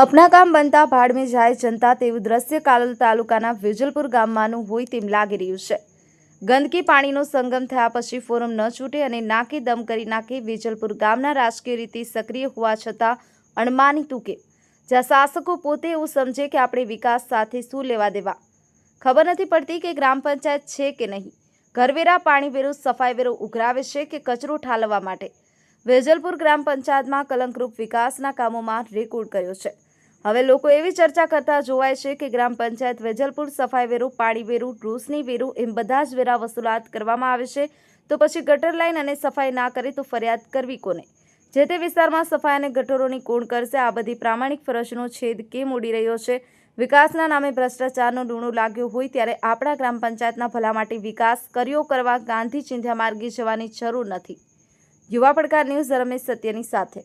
અપના કામ બનતા ભાડમે જાય જનતા તેવું દ્રશ્ય કાલોલ તાલુકાના વિજલપુર ગામમાંનું હોય તેમ લાગી રહ્યું છે. ગંદકી પાણીનો સંગમ થયા પછી ફોરમ ન છૂટે અને નાકે દમ કરી નાખી વિજલપુર ગામના રાજકીય રીતે સક્રિય હોવા છતાં અણમાની તૂકે. જ્યાં શાસકો પોતે એવું સમજે કે આપણે વિકાસ સાથે શું લેવા દેવા. ખબર નથી પડતી કે ગ્રામ પંચાયત છે કે નહીં. ઘરવેરા પાણી વેરો, સફાઈ વેરો ઉઘરાવે છે કે કચરો ઠાલવવા માટે. વેજલપુર ગ્રામ પંચાયતમાં કલંકરૂપ વિકાસના કામોમાં રેકોર્ડ કર્યો છે. હવે લોકો એવી ચર્ચા કરતા જોવાય છે કે ગ્રામ પંચાયત વેજલપુર સફાઈ વેરું, પાણી વેરું રોશની વેરું એમ બધા જ વેરા વસૂલાત કરવામાં આવે છે. તો પછી ગટર લાઈન અને સફાઈ ના કરે તો ફરિયાદ કરવી કોને? જે તે વિસ્તારમાં સફાઈ અને ગટરોની કોણ કરશે આ બધી પ્રામાણિક ફરજનો છેદ કેમ ઉડી રહ્યો છે? વિકાસના નામે ભ્રષ્ટાચારનું લૂણું લાગ્યું હોય ત્યારે આપણા ગ્રામ પંચાયતના ભલા માટે વિકાસ કર્યો કરવા ગાંધી ચિંધ્યા માર્ગે જવાની જરૂર નથી. યુવા પડકાર ન્યૂઝ રમેશ સત્યની સાથે.